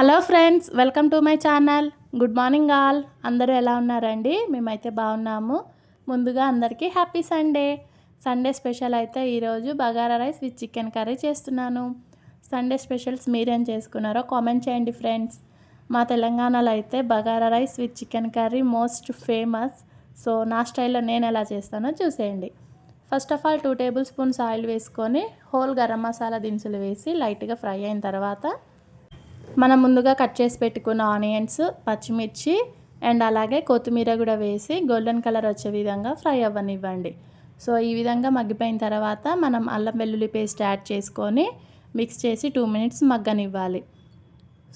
Hello friends welcome to my channel. Good morning all. అందరూ ఎలా ఉన్నారండి? మేమైతే బాగున్నాము. ముందుగా అందరికీ హ్యాపీ సండే. సండే స్పెషల్ అయితే ఈరోజు bagara rice with chicken curry చేస్తున్నాను. సండే స్పెషల్స్ మీరేం చేసుకున్నారో కామెంట్ చేయండి ఫ్రెండ్స్. మా తెలంగాణలో అయితే bagara rice with chicken curry most famous. So నా స్టైల్లో నేను ఎలా చేస్తానో చూసేయండి. First of all two tablespoons oil వేసుకొని హోల్ గరం మసాలా దినుసులు వేసి లైట్గా ఫ్రై అయిన తర్వాత మనం ముందుగా కట్ చేసి పెట్టుకున్న ఆనియన్స్ పచ్చిమిర్చి అండ్ అలాగే కొత్తిమీర కూడా వేసి గోల్డెన్ కలర్ వచ్చే విధంగా ఫ్రై అవ్వనివ్వండి. సో ఈ విధంగా మగ్గిపోయిన తర్వాత మనం అల్లం వెల్లుల్లి పేస్ట్ యాడ్ చేసుకొని మిక్స్ చేసి టూ మినిట్స్ మగ్గనివ్వాలి.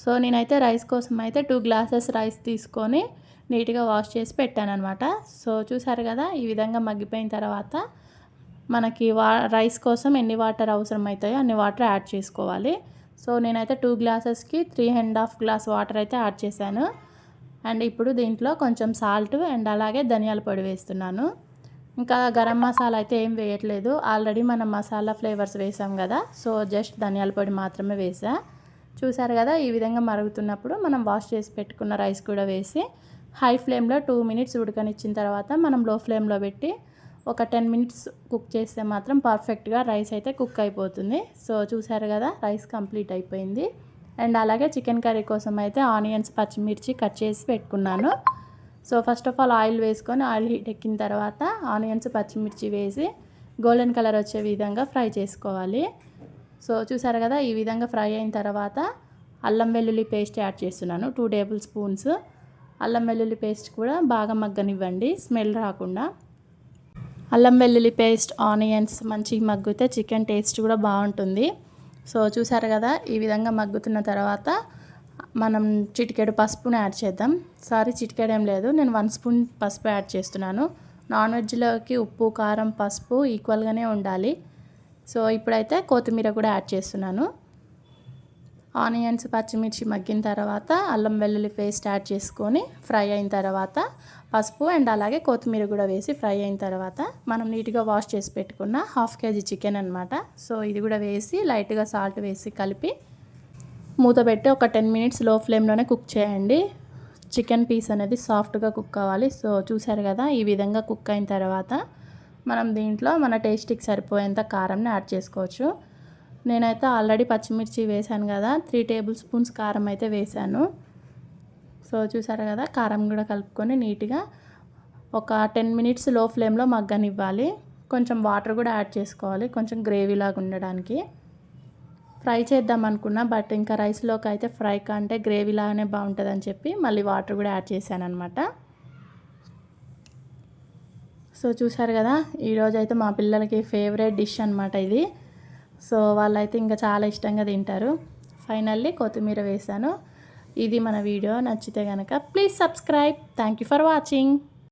సో నేనైతే రైస్ కోసం అయితే టూ గ్లాసెస్ రైస్ తీసుకొని నీట్గా వాష్ చేసి పెట్టాను అనమాట సో చూసారు కదా ఈ విధంగా మగ్గిపోయిన తర్వాత మనకి వా రైస్ కోసం ఎన్ని వాటర్ అవసరం అవుతాయో అన్ని వాటర్ యాడ్ చేసుకోవాలి. సో నేనైతే two గ్లాసెస్కి three and half glass water అయితే యాడ్ చేశాను. అండ్ ఇప్పుడు దీంట్లో కొంచెం సాల్ట్ అండ్ అలాగే ధనియాల పొడి వేస్తున్నాను. ఇంకా గరం మసాలా అయితే ఏం వేయట్లేదు. ఆల్రెడీ మనం మసాలా ఫ్లేవర్స్ వేసాం కదా సో జస్ట్ ధనియాల పొడి మాత్రమే వేసా. చూసారు కదా ఈ విధంగా మరుగుతున్నప్పుడు మనం వాష్ చేసి పెట్టుకున్న రైస్ కూడా వేసి హై ఫ్లేమ్లో టూ మినిట్స్ ఉడకనిచ్చిన తర్వాత మనం లో ఫ్లేమ్లో పెట్టి ఒక టెన్ మినిట్స్ కుక్ చేస్తే మాత్రం పర్ఫెక్ట్గా రైస్ అయితే కుక్ అయిపోతుంది. సో చూసారు కదా రైస్ కంప్లీట్ అయిపోయింది. అండ్ అలాగే చికెన్ కర్రీ కోసం అయితే ఆనియన్స్ పచ్చిమిర్చి కట్ చేసి పెట్టుకున్నాను. So first of all oil వేసుకొని ఆయిల్ హీట్ ఎక్కిన తర్వాత ఆనియన్స్ పచ్చిమిర్చి వేసి గోల్డెన్ కలర్ వచ్చే విధంగా ఫ్రై చేసుకోవాలి. సో చూసారు కదా ఈ విధంగా ఫ్రై అయిన తర్వాత అల్లం వెల్లుల్లి పేస్ట్ యాడ్ చేస్తున్నాను టూ టేబుల్ స్పూన్స్. అల్లం వెల్లుల్లి పేస్ట్ కూడా బాగా మగ్గనివ్వండి స్మెల్ రాకుండా. అల్లం వెల్లుల్లి పేస్ట్ ఆనియన్స్ మంచిగా మగ్గితే చికెన్ టేస్ట్ కూడా బాగుంటుంది. సో చూసారు కదా ఈ విధంగా మగ్గుతున్న తర్వాత మనం చిటికెడు పసుపుని యాడ్ చేద్దాం. సారీ చిటికెడు ఏం లేదు నేను వన్ స్పూన్ పసుపు యాడ్ చేస్తున్నాను. నాన్ వెజ్లోకి ఉప్పు కారం పసుపు ఈక్వల్గానే ఉండాలి. సో ఇప్పుడైతే కొత్తిమీర కూడా యాడ్ చేస్తున్నాను. ఆనియన్స్ పచ్చిమిర్చి మగ్గిన తర్వాత అల్లం వెల్లుల్లి పేస్ట్ యాడ్ చేసుకొని ఫ్రై అయిన తర్వాత పసుపు అండ్ అలాగే కొత్తిమీర కూడా వేసి ఫ్రై అయిన తర్వాత మనం నీట్గా వాష్ చేసి పెట్టుకున్న హాఫ్ కేజీ చికెన్ అనమాట సో ఇది కూడా వేసి లైట్గా సాల్ట్ వేసి కలిపి మూత పెట్టి ఒక టెన్ మినిట్స్లో ఫ్లేమ్లోనే కుక్ చేయండి. చికెన్ పీస్ అనేది సాఫ్ట్గా కుక్ అవ్వాలి సో చూసారు కదా ఈ విధంగా కుక్ అయిన తర్వాత మనం దీంట్లో మన టేస్ట్కి సరిపోయేంత కారంని యాడ్ చేసుకోవచ్చు. నేనైతే ఆల్రెడీ పచ్చిమిర్చి వేశాను కదా త్రీ టేబుల్ స్పూన్స్ కారం అయితే వేశాను. సో చూసారు కదా కారం కూడా కలుపుకొని నీట్గా ఒక టెన్ మినిట్స్లో ఫ్లేమ్లో మగ్గనివ్వాలి. కొంచెం వాటర్ కూడా యాడ్ చేసుకోవాలి కొంచెం గ్రేవీ లాగా ఉండడానికి. ఫ్రై చేద్దాం అనుకున్నా బట్ ఇంకా రైస్లోకి అయితే ఫ్రై కంటే గ్రేవీ లాగానే బాగుంటుందని చెప్పి మళ్ళీ వాటర్ కూడా యాడ్ చేశాను అనమాట సో చూసారు కదా ఈరోజు అయితే మా పిల్లలకి ఫేవరెట్ డిష్ అనమాట ఇది. సో వాళ్ళైతే ఇంకా చాలా ఇష్టంగా తింటారు. ఫైనల్లీ కొత్తిమీర వేసాను ఇది మన వీడియో. నచ్చితే కనుక please subscribe. Thank you for watching